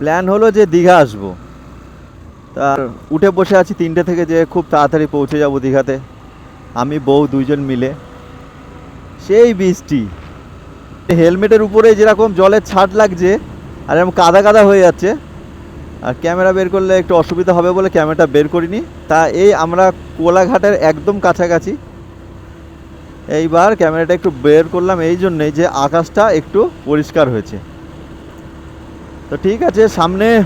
Plan হলো যে দীঘা আসব। তার উঠে বসে আছি তিনটে থেকে যে খুব তাড়াতাড়ি পৌঁছে যাব দীঘাতে। আমি, বউ, দুইজন মিলে। সেই বৃষ্টি। হেলমেটের উপরে যেরকম জলের ছাট লাগছে, আর এরকম কাদা কাদা হয়ে যাচ্ছে, আর ক্যামেরা বের করলে একটু অসুবিধা হবে বলে ক্যামেরাটা বের করিনি। তা এই আমরা কোলাঘাটের একদম কাছাকাছি। এইবার ক্যামেরাটা একটু বের করলাম এই জন্যেই যে আকাশটা একটু পরিষ্কার হয়েছে। তো ঠিক আছে, সামনে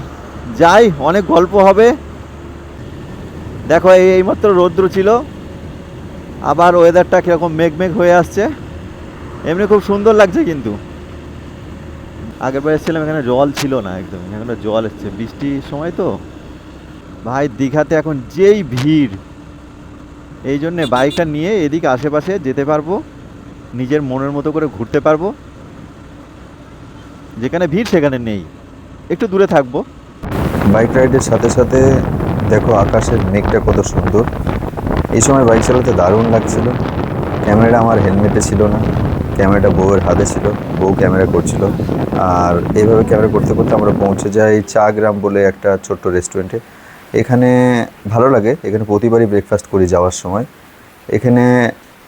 যাই, অনেক গল্প হবে। দেখো, এই এইমাত্র রৌদ্র ছিল। আবার ওয়েদারটা কীরকম মেঘ মেঘ হয়ে আসছে। এমনি খুব সুন্দর লাগছে কিন্তু। আগের বার এসেছিলাম, এখানে জল ছিল না একদম। এখানে জল এসছে। বৃষ্টির সময় তো। ভাই, দীঘাতে এখন যেই ভিড়। এই জন্যে বাইকটা নিয়ে এদিকে আশেপাশে যেতে পারব। নিজের মনের মতো করে ঘুরতে পারব। যেখানে ভিড়, সেখানে নেই। একটু দূরে থাকব। বাইক রাইডের সাথে সাথে দেখো আকাশের মেঘটা কত সুন্দর। এই সময় বাইক চালাতে দারুণ লাগছিল। ক্যামেরাটা আমার হেলমেটে ছিল না, ক্যামেরাটা বউয়ের হাতে ছিল, বউ ক্যামেরা করছিল। আর এইভাবে ক্যামেরা করতে করতে আমরা পৌঁছে যাই চা গ্রাম বলে একটা ছোট্ট রেস্টুরেন্টে। এখানে ভালো লাগে, এখানে প্রতিবারই ব্রেকফাস্ট করি যাওয়ার সময়। এখানে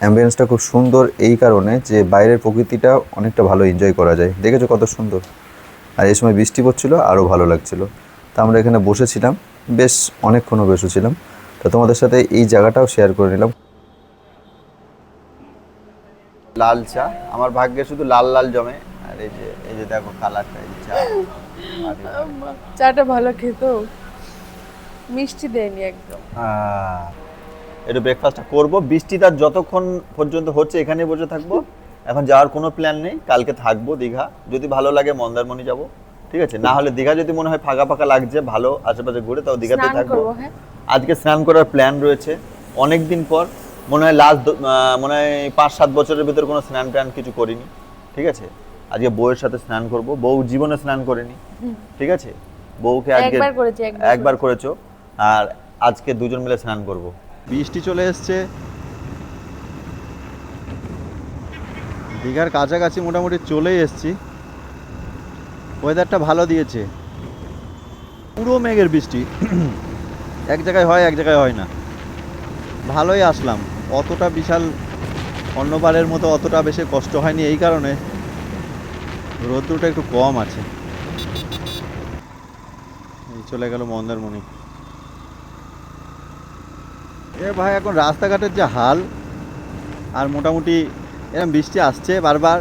অ্যাম্বিয়েন্সটা খুব সুন্দর এই কারণে যে বাইরের প্রকৃতিটা অনেকটা ভালো এনজয় করা যায়। দেখেছ কত সুন্দর? আর এই সময় বৃষ্টি পড়ছিল আরও ভালো লাগছিল। তা আমরা এখানে বসেছিলাম বেশ অনেকক্ষণও বসেছিলাম। তো তোমাদের সাথে এই জায়গাটাও শেয়ার করে নিলাম। লাল চা আমার ভাগ্যে শুধু লাল লাল জমে। আর এই যে এই যে দেখো কালারটা এই চা। চাটা ভালো খেত। মিষ্টি দেয়নি একদম। একটু ব্রেকফাস্টটা করব। বৃষ্টিটা যতক্ষণ পর্যন্ত হচ্ছে এখানে বসে থাকব। এখন যাওয়ার কোনো প্ল্যান নেই কালকে থাকব দীঘা। যদি ভালো লাগে মন্দারমণি যাব ঠিক আছে? না হলে দীঘা যদি মনে হয় ফাঁকা ফাঁকা লাগছে ভালো আশেপাশে ঘুরে তাও দীঘাতে থাকব। হ্যাঁ। আজকে স্নান করার প্ল্যান রয়েছে। অনেক দিন পর মনে হয় লাস্ট মনে হয় পাঁচ সাত বছরের ভিতর কোনো স্নান ট্যান কিছু করিনি ঠিক আছে? আজকে বউয়ের সাথে স্নান করব। বউ জীবনে স্নান করেনি ঠিক আছে? বউকে আজকে একবার করেছি, একবার একবার করেছ আর আজকে দুজন মিলে স্নান করব। বৃষ্টি চলে এসছে দীঘার কাছাকাছি মোটামুটি চলেই এসছি। ওয়েদারটা ভালো দিয়েছে। পুরো মেঘের বৃষ্টি। এক জায়গায় হয়, এক জায়গায় হয় না। ভালোই আসলাম। অতটা বিশাল অন্যবারের মতো অতটা বেশি কষ্ট হয়নি এই কারণে। রোদ্রুটা একটু কম আছে। এই চলে গেল মন্দারমণি। এ ভাই, এখন রাস্তাঘাটের যে হাল, আর মোটামুটি এরকম বৃষ্টি আসছে বারবার,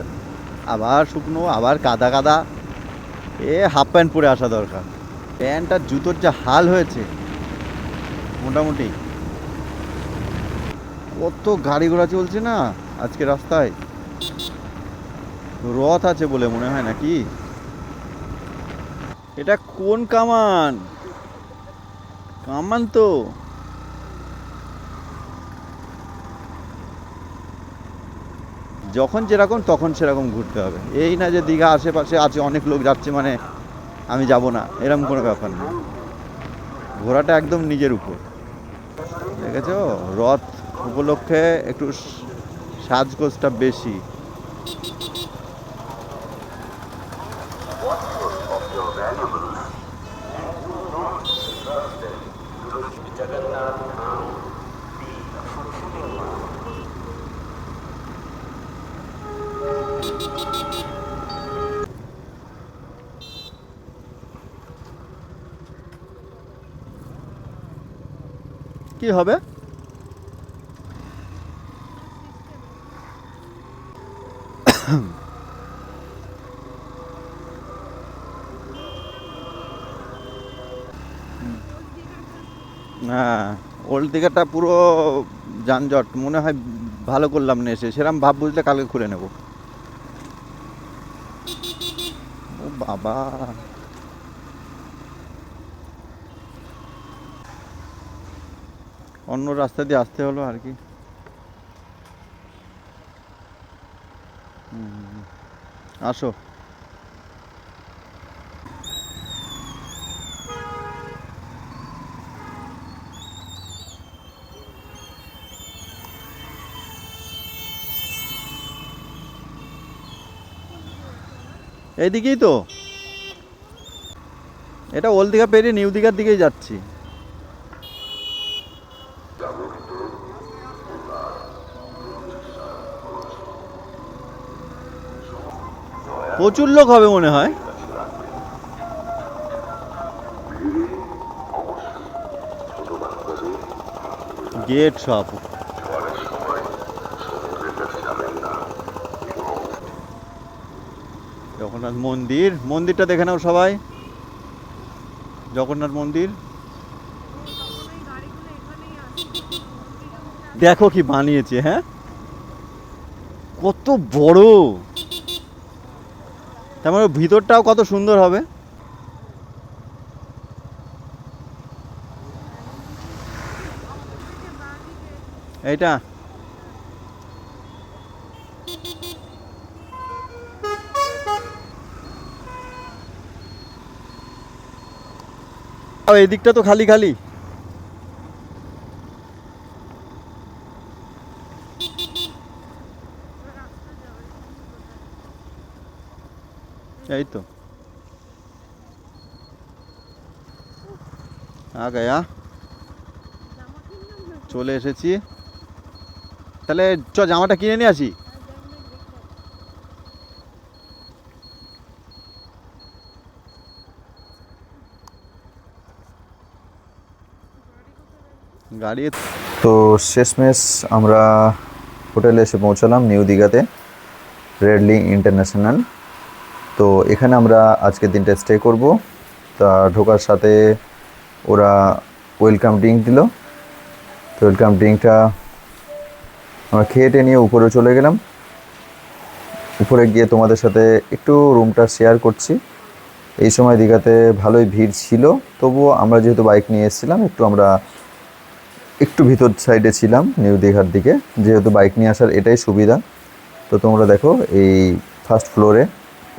আবার শুকনো, আবার কাদা কাদা। এ হাফ প্যান্ট পরে আসা দরকার। প্যান্ট আর জুতোর যা হাল হয়েছে, মোটামুটি। কত গাড়ি ঘোড়া চলছে না আজকে রাস্তায়। রথ আছে বলে মনে হয় নাকি? এটা কোন কামান? কামান তো। যখন যেরকম, তখন সেরকম ঘুরতে হবে। এই না যে দীঘা আশেপাশে আছে, অনেক লোক যাচ্ছে মানে আমি যাব না, এরকম কোনো ব্যাপার না। ঘোরাটা একদম নিজের উপর। দেখেছ? রথ উপলক্ষে একটু সাজগোজটা বেশি। কি হবে? হ্যাঁ ওল্ড দীঘাটা পুরো যানজট, মনে হয় ভালো করলাম না এসে সেরকম ভাব বুঝলে কালকে খুলে নেব। ও বাবা। অন্য রাস্তা দিয়ে আসতে হলো আর কি। আসো। এইদিকেই তো? এটা ওল্ড দীঘা পেরিয়ে নিউ দীঘার দিকেই যাচ্ছি। প্রচুর লোক হবে মনে হয়। গেট সব। জগন্নাথ মন্দির। মন্দিরটা দেখে নাও সবাই। জগন্নাথ মন্দির। দেখো কি বানিয়েছে হ্যাঁ? কত বড়! তার মানে ভিতরটাও কত সুন্দর হবে। এইটা। এই দিকটা তো খালি খালি। এই তো। আ গয়া। চলে এসেছি। তাহলে চ, জামাটা কিনে নিয়ে আসি? গাড়ি তো শেষমেশ আমরা হোটেলে এসে পৌঁছালাম নিউ দীঘাতে রেডলি ইন্টারন্যাশনাল তো এখানে আমরা আজকের দিনটা স্টে করব। তা ঢোকার সাথে ওরা ওয়েলকাম ড্রিঙ্ক দিল। তো ওয়েলকাম ড্রিঙ্কটা আমরা খেয়ে নিয়ে উপরে চলে গেলাম। উপরে গিয়ে তোমাদের সাথে একটু রুমটা শেয়ার করছি। এই সময় দীঘাতে ভালোই ভিড় ছিল, তবুও আমরা যেহেতু বাইক নিয়ে এসেছিলাম, একটু আমরা একটু ভিতর সাইডে ছিলাম নিউ দীঘার দিকে। যেহেতু বাইক নিয়ে আসার এটাই সুবিধা। তো তোমরা দেখো এই ফার্স্ট ফ্লোরে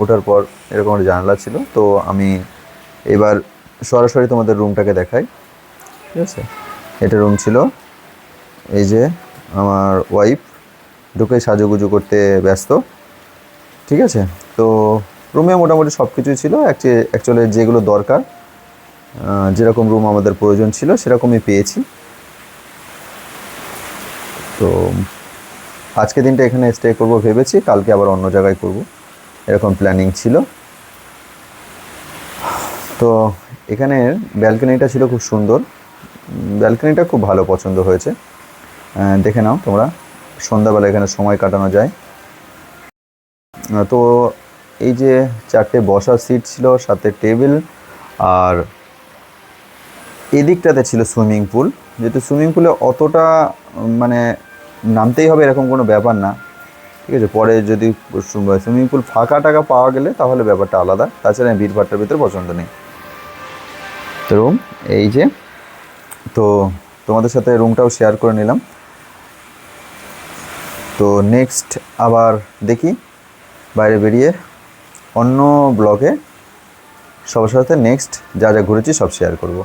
ওঠার পর এরকম একটা জানালা ছিল, তো আমি এবার সরাসরি তোমাদের রুমটাকে দেখাই। ঠিক আছে? এটা রুম ছিল, এই যে আমার ওয়াইফ ঢুকে সাজুগুজু করতে ব্যস্ত। ঠিক আছে? তো রুমে মোটামুটি সব কিছুই ছিল অ্যাকচুয়ালি যেগুলো দরকার যেরকম রুম আমাদের প্রয়োজন ছিল, সেরকমই পেয়েছি। তো আজকে দিনটা এখানে স্টে করব ভেবেছি, কালকে আবার অন্য জায়গায় করব। এরকম প্ল্যানিং ছিল। তো এখানে ব্যালকনিটা ছিল খুব সুন্দর। ব্যালকনিটা খুব ভালো পছন্দ হয়েছে। দেখে নাও তোমরা। সন্ধ্যাবেলা এখানে সময় কাটানো যায়। তো এই যে চারটে বসার সিট ছিল, সাথে টেবিল আর এদিকটাতে ছিল সুইমিং পুল যেহেতু সুইমিং পুলে অতটা মানে নামতেই হবে এরকম কোনো ব্যাপার না। ঠিক আছে? পরে যদি সুইমিং পুল ফাঁকা টাকা পাওয়া গেলে তাহলে ব্যাপারটা আলাদা। তাছাড়া ভিড় ভাট্টার ভিতরে পছন্দ নেই। তো রুম এই যে, তো তোমাদের সাথে রুমটাও শেয়ার করে নিলাম। তো নেক্সট আবার দেখি, বাইরে বেরিয়ে অন্য ব্লগে সবার সাথে নেক্সট যা যা ঘুরেছি সব শেয়ার করব।